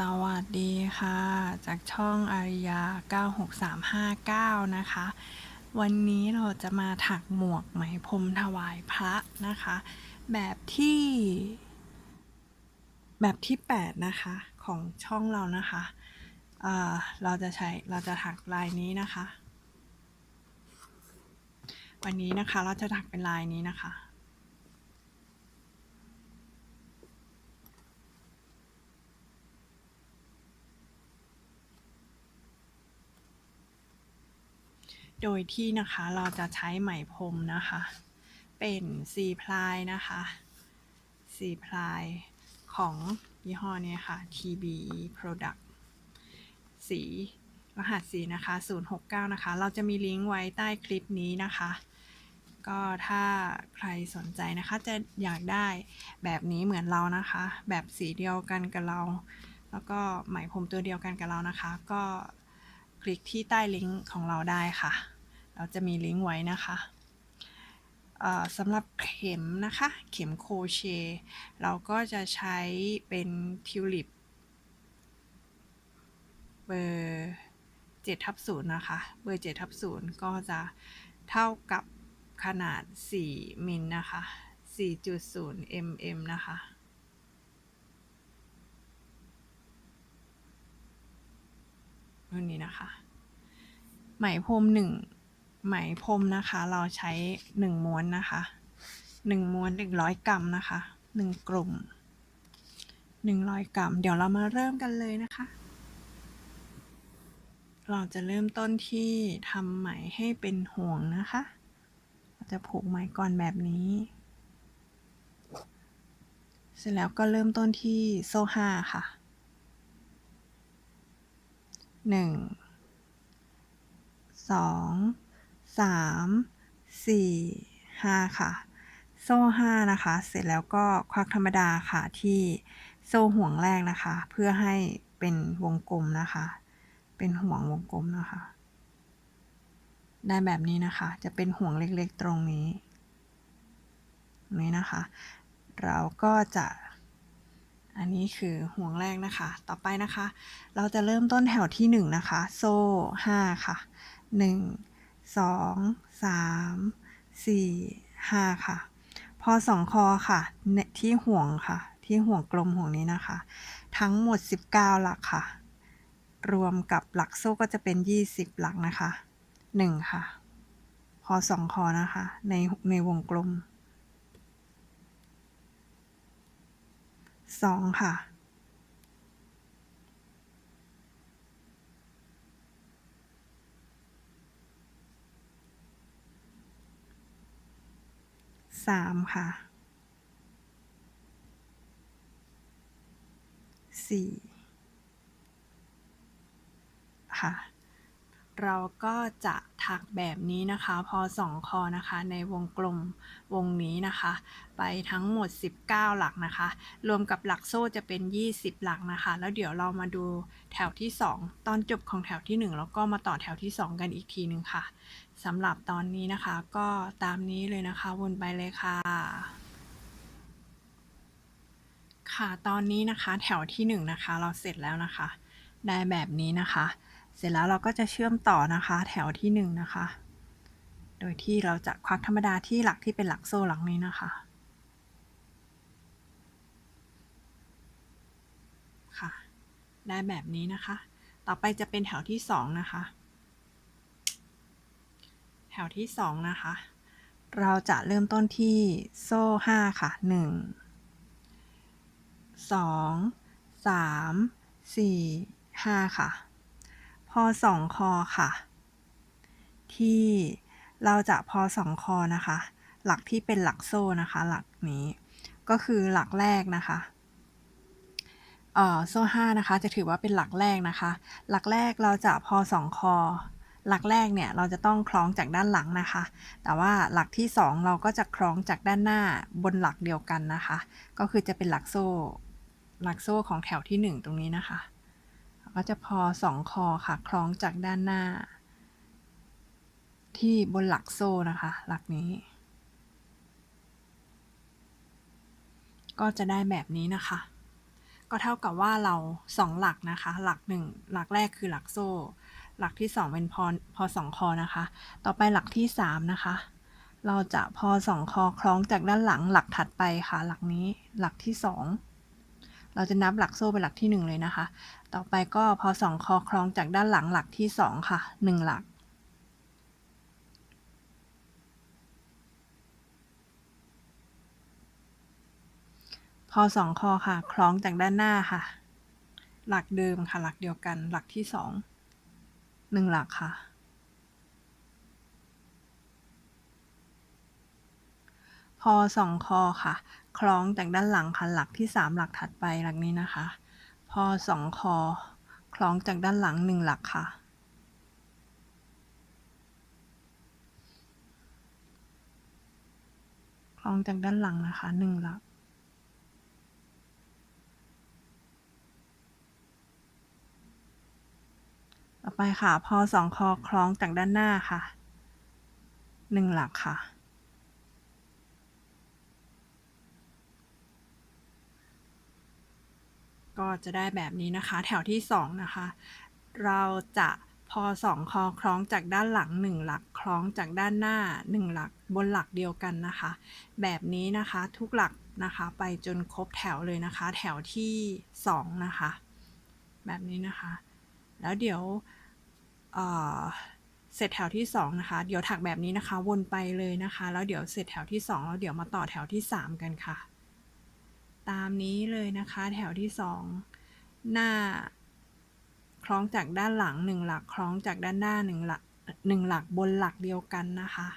สวัสดีค่ะ จากช่องอาริยา 96359 นะคะ วันนี้เราจะมาถักหมวกไหมพรมถวายพระนะคะ แบบที่ แบบที่ 8 นะคะ ของช่องเรานะคะเเราจะใช้เราจะถักลายนี้นะคะ วันนี้นะคะเราจะถักเป็นลายนี้นะคะ โดยที่นะคะเราจะใช้ไหมพรมนะคะ เป็นสีพลายนะคะสีพลายของยี่ห้อเนี้ค่ะ TBE Product สีรหัสสีนะคะ 069 นะคะ เราจะมีลิงก์ไว้ใต้คลิปนี้นะคะ ก็ถ้าใครสนใจนะคะ จะอยากได้แบบนี้เหมือนเรานะคะ แบบสีเดียวกันกับเรา แล้วก็ไหมพรมตัวเดียวกันกับเรานะคะ ก็คลิกที่ใต้ลิงก์ของเราได้ค่ะ เราจะมีลิงก์ไว้นะคะสำหรับเข็มนะคะ เข็มโคเช เราก็จะใช้เป็นทิวลิปเบอร์7ทับ0นย์นะคะ เบอร์7ทับ0ก็จะเท่ากับขนาด 4 มิลนะคะ 4.0 mm นะคะ รุ่นนี้นะคะ ไหมพรมหนึ่ง ไหมพรมนะคะ เราใช้หนึ่งม้วนนะคะหนึ่งม้วนหนึ่งร้อยกรัมนะคะหนึ่งกลุ่มหนึ่งร้อยกรัม เดี๋ยวเรามาเริ่มกันเลยนะคะ เราจะเริ่มต้นที่ทำไหมให้เป็นห่วงนะคะ เราจะผูกไหมก่อนแบบนี้ เสร็จแล้วก็เริ่มต้นที่โซ่ห้าค่ะหนึ่งสอง สามสี่ห้าค่ะ โซ่ห้านะคะ เสร็จแล้วก็ควักธรรมดาค่ะที่โซ่ห่วงแรกนะคะ เพื่อให้เป็นวงกลมนะคะ เป็นห่วงวงกลมนะคะ ได้แบบนี้นะคะ จะเป็นห่วงเล็กๆตรงนี้นี้นะคะ เราก็จะอันนี้คือห่วงแรกนะคะ ต่อไปนะคะ เราจะเริ่มต้นแถวที่หนึ่งนะคะ โซ่ห้าค่ะหนึ่ง สองสามสี่ห้าค่ะ พอสองคอค่ะเนี่ยที่ห่วงค่ะ ที่ห่วงกลมห่วงนี้นะคะ ทั้งหมด 19 หลักค่ะ รวมกับหลักโซ่ก็จะเป็น 20 หลักนะคะ 1 ค่ะ พอสองคอนะคะ ในในวงกลม 2 ค่ะ สามค่ะสี่ค่ะ เราก็จะถักแบบนี้นะคะ พอสองคอนะคะ ในวงกลมวงนี้นะคะ ไปทั้งหมด 19 หลักนะคะ รวมกับหลักโซ่จะเป็น 20 หลักนะคะ แล้วเดี๋ยวเรามาดูแถวที่ 2 ตอนจบของแถวที่ 1 แล้วก็มาต่อแถวที่ 2 กันอีกทีหนึ่งค่ะสำหรับตอนนี้นะคะ ก็ตามนี้เลยนะคะ วนไปเลยค่ะค่ะ ตอนนี้นะคะแถวที่1นะคะ เราเสร็จแล้วนะคะ ได้แบบนี้นะคะ เสร็จแล้วเราก็จะเชื่อมต่อนะคะแถวที่1นะคะ โดยที่เราจะควักธรรมดาที่หลักที่เป็นหลักโซ่หลักนี้นะคะ ค่ะ ได้แบบนี้นะคะ ต่อไปจะเป็นแถวที่ 2 นะคะ แถวที่ 2 นะคะ เราจะเริ่มต้นที่โซ่ 5 ค่ะ 1 2 3 4 5 ค่ะ พอ2คอค่ะ ที่เราจะพอ2คอนะคะ หลักที่เป็นหลักโซ่นะคะ หลักนี้ก็คือหลักแรกนะคะเอ่อโซ่5นะคะจะถือว่าเป็นหลักแรกนะคะ หลักแรกเราจะพอ2คอ หลักแรกเนี่ยเราจะต้องคล้องจากด้านหลังนะคะ แต่ว่าหลักที่ 2 เราก็จะคล้องจากด้านหน้าบนหลักเดียวกันนะคะ ก็คือจะเป็นหลักโซ่ หลักโซ่ของแถวที่ 1 ตรงนี้นะคะ ก็จะพอ2คอค่ะคล้องจากด้านหน้า ที่บนหลักโซ่นะคะ หลักนี้ ก็จะได้แบบนี้นะคะ ก็เท่ากับว่าเราสองหลักนะคะ หลักหนึ่งหลักแรกคือหลักโซ่ หลักที่สองเป็นพอพอสองคอนะคะ ต่อไปหลักที่สามนะคะเราจะพอสองคอคล้องจากด้านหลังหลักถัดไปค่ะ หลักนี้หลักที่สอง เราจะนับหลักโซ่เป็นหลักที่หนึ่งเลยนะคะ ต่อไปก็พอสองคอคล้องจากด้านหลังหลักที่สองค่ะหนึ่งหลัก พอสองคอค่ะ คล้องจากด้านหน้าค่ะ หลักเดิมค่ะ หลักเดียวกัน หลักที่สองหนึ่งหลักค่ะ พอสองคอค่ะ คล้องจากด้านหลังค่ะหลักที่สามหลักถัดไปหลักนี้นะคะ พอสองคอ คล้องจากด้านหลังหนึ่งหลักค่ะ คล้องจากด้านหลังนะคะหนึ่งหลักต่อไปค่ะ พอสองคอคล้องจากด้านหน้าค่ะหนึ่งหลักค่ะ ก็จะได้แบบนี้นะคะ แถวที่สองนะคะ เราจะพอสองคอคล้องจากด้านหลังหนึ่งหลักคล้องจากด้านหน้าหนึ่งหลักบนหลักเดียวกันนะคะ แบบนี้นะคะทุกหลักนะคะไปจนครบแถวเลยนะคะ แถวที่สองนะคะ แบบนี้นะคะ แล้วเดี๋ยวเเสร็จแถวที่สองนะคะ เดี๋ยวถักแบบนี้นะคะ วนไปเลยนะคะ แล้วเดี๋ยวเสร็จแถวที่สองแล้วเดี๋ยวมาต่อแถวที่สามกันค่ะ ตามนี้เลยนะคะ แถวที่สองหน้า คล้องจากด้านหลังหนึ่งหลัก คล้องจากด้านหน้าหนึ่งหลักหนึ่งหลักบนหลักเดียวกันนะคะ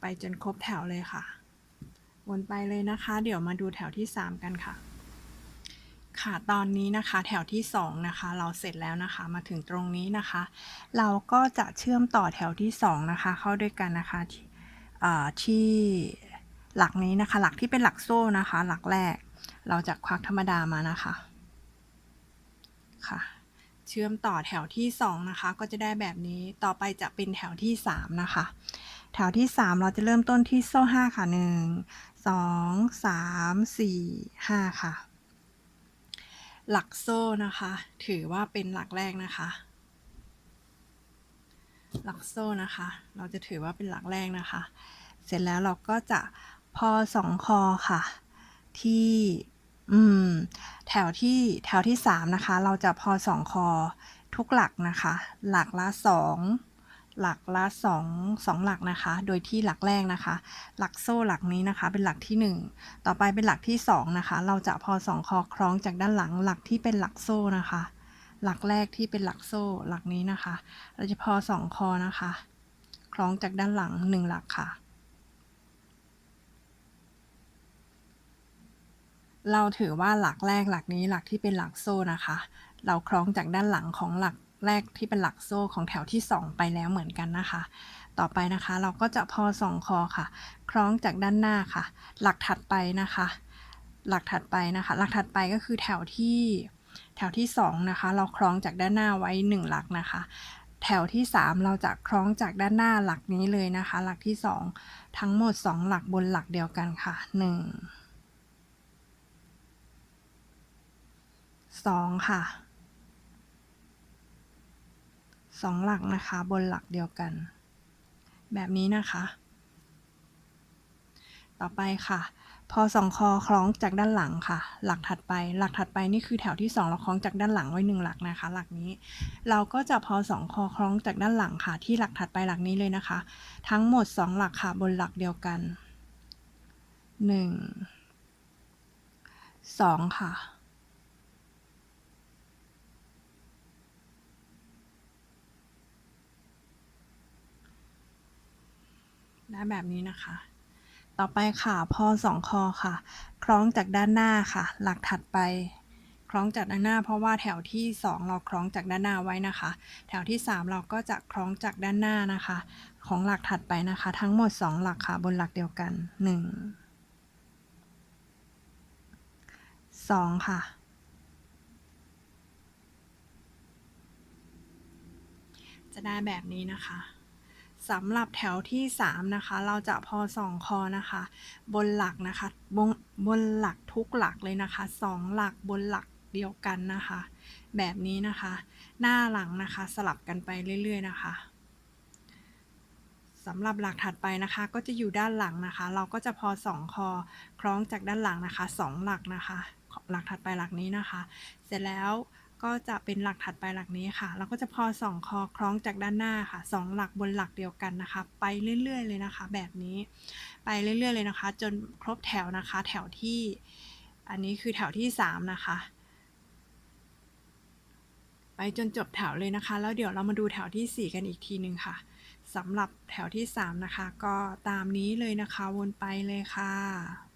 ไปจนครบแถวเลยค่ะ วนไปเลยนะคะ เดี๋ยวมาดูแถวที่สามกันค่ะ ค่ะตอนนี้นะคะแถวที่สองนะคะ เราเสร็จแล้วนะคะมาถึงตรงนี้นะคะ เราก็จะเชื่อมต่อแถวที่สองนะคะ เข้าด้วยกันนะคะที่ที่ หลักนี้นะคะ หลักที่เป็นหลักโซ่นะคะ หลักแรก เราจะควักธรรมดามานะคะ ค่ะ เชื่อมต่อแถวที่สองนะคะ ก็จะได้แบบนี้ ต่อไปจะเป็นแถวที่สามนะคะ แถวที่สามเราจะเริ่มต้นที่โซ่ห้าค่ะหนึ่งสองสามสี่ห้าค่ะ หลักโซ่นะคะ ถือว่าเป็นหลักแรกนะคะหลักโซ่นะคะ เราจะถือว่าเป็นหลักแรกนะคะ เสร็จแล้วเราก็จะ พอสองคอค่ะ ที่อืมแถวที่แถวที่สามนะคะ เราจะพอสองคอทุกหลักนะคะ หลักละสองหลักละสองสองหลักนะคะ โดยที่หลักแรกนะคะ หลักโซ่หลักนี้นะคะ เป็นหลักที่หนึ่งต่อไปเป็นหลักที่สองนะคะ เราจะพอสองคอคล้องจากด้านหลังหลักที่เป็นหลักโซ่นะคะ หลักแรกที่เป็นหลักโซ่หลักนี้นะคะ เราจะพอสองคอนะคะ คล้องจากด้านหลังหนึ่งหลักค่ะ เราถือว่าหลักแรกหลักนี้หลักที่เป็นหลักโซ่นะคะ เราคล้องจากด้านหลังของหลักแรกที่เป็นหลักโซ่ของแถวที่ 2 ไปแล้วเหมือนกันนะคะ ต่อไปนะคะเราก็จะพอสองคอค่ะ คล้องจากด้านหน้าค่ะ หลักถัดไปนะคะ หลักถัดไปนะคะ หลักถัดไปก็คือแถวที่แถวที่ 2 นะคะ เราคล้องจากด้านหน้าไว้ 1 หลักนะคะ แถวที่ 3 เราจะคล้องจากด้านหน้าหลักนี้เลยนะคะ หลักที่ 2 ทั้งหมด 2 หลักบนหลักเดียวกันค่ะ 1 2ค่ะสองหลักนะคะ บนหลักเดียวกัน แบบนี้นะคะ ต่อไปค่ะ พอสองคอคล้องจากด้านหลังค่ะ หลักถัดไป หลักถัดไปนี่คือแถวที่สองเราคล้องจากด้านหลังไว้หนึ่งหลักนะคะ หลักนี้ เราก็จะพอสองคอคล้องจากด้านหลังค่ะ ที่หลักถัดไปหลักนี้เลยนะคะ ทั้งหมดสองหลักค่ะ บนหลักเดียวกันหนึ่งสองค่ะ ได้แบบนี้นะคะ ต่อไปค่ะ พอสองคอค่ะ คล้องจากด้านหน้าค่ะ หลักถัดไป คล้องจากด้านหน้า เพราะว่าแถวที่ 2 เราคล้องจากด้านหน้าไว้นะคะ แถวที่ 3 เราก็จะคล้องจากด้านหน้านะคะ ของหลักถัดไปนะคะ ทั้งหมด 2 หลักค่ะ บนหลักเดียวกัน 1 2 ค่ะจะได้แบบนี้นะคะ สำหรับแถวที่ 3 นะคะ เราจะพอสองคอนะคะ บนหลักนะคะบนบนหลักทุกหลักเลยนะคะสองหลักบนหลักเดียวกันนะคะ แบบนี้นะคะ หน้าหลังนะคะสลับกันไปเรื่อย ๆ นะคะสำหรับหลักถัดไปนะคะ ก็จะอยู่ด้านหลังนะคะ เราก็จะพอสองคอคล้องจากด้านหลังนะคะสองหลักนะคะ หลักถัดไปหลักนี้นะคะ เสร็จแล้ว ก็จะเป็นหลักถัดไปหลักนี้ค่ะ เราก็จะพอสองคอคล้องจากด้านหน้าค่ะสองหลักบนหลักเดียวกันนะคะ ไปเรื่อย ๆ เลยนะคะ แบบนี้ไปเรื่อย ๆ เลยนะคะ จนครบแถวนะคะ แถวที่ อันนี้คือแถวที่สามนะคะ ไปจนจบแถวเลยนะคะ แล้วเดี๋ยวเรามาดูแถวที่ 4 กันอีกทีหนึ่งค่ะสำหรับแถวที่ 3 นะคะ ก็ตามนี้เลยนะคะวนไปเลยค่ะ